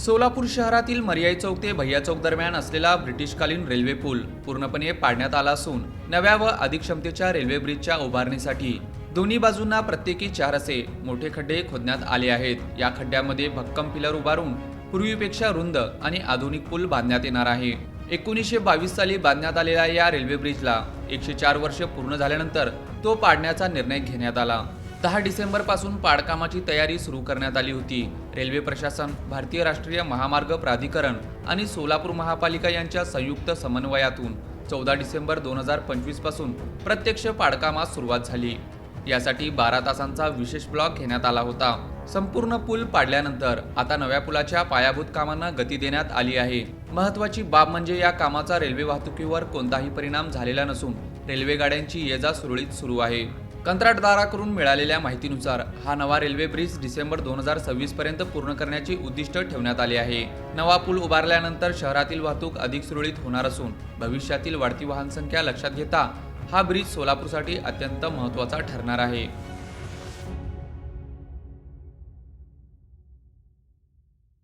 सोलापूर शहरातील मर्याई चौक ते भैया चौक दरम्यान असलेला ब्रिटिशकालीन रेल्वे पूल पूर्णपणे पाडण्यात आला असून नव्या व अधिक क्षमतेच्या रेल्वे ब्रिजच्या उभारणीसाठी दोन्ही बाजूंना प्रत्येकी चार असे मोठे खड्डे खोदण्यात आले आहेत. या खड्ड्यामध्ये भक्कम पिलर उभारून पूर्वीपेक्षा रुंद आणि आधुनिक पूल बांधण्यात येणार आहे. एकोणीसशे बावीस साली बांधण्यात आलेल्या या रेल्वे ब्रिजला एकशे चार वर्ष पूर्ण झाल्यानंतर तो पाडण्याचा निर्णय घेण्यात आला. दहा डिसेंबरपासून पाडकामाची तयारी सुरू करण्यात आली होती. रेल्वे प्रशासन भारतीय राष्ट्रीय महामार्ग प्राधिकरण आणि सोलापूर महापालिका यांच्या संयुक्त समन्वयातून चौदा डिसेंबर दोन हजार पंचवीसपासून प्रत्यक्ष पाडकामास सुरुवात झाली. यासाठी बारा तासांचा विशेष ब्लॉक घेण्यात आला होता. संपूर्ण पूल पाडल्यानंतर आता नव्या पुलाच्या पायाभूत कामांना गती देण्यात आली आहे. महत्वाची बाब म्हणजे या कामाचा रेल्वे वाहतुकीवर कोणताही परिणाम झालेला नसून रेल्वे गाड्यांची ये जा सुरळीत सुरू आहे. कंत्राटदाराकडून मिळालेल्या माहितीनुसार हा नवा रेल्वे ब्रिज डिसेंबर दोन हजार सव्वीस पर्यंत पूर्ण करण्याची उद्दिष्ट ठेवण्यात आले आहे. नवा पूल उभारल्यानंतर शहरातील वाहतूक अधिक सुरळीत होणार असून भविष्यातील वाढती वाहनसंख्या लक्षात घेता हा ब्रिज सोलापूरसाठी अत्यंत महत्त्वाचा ठरणार आहे.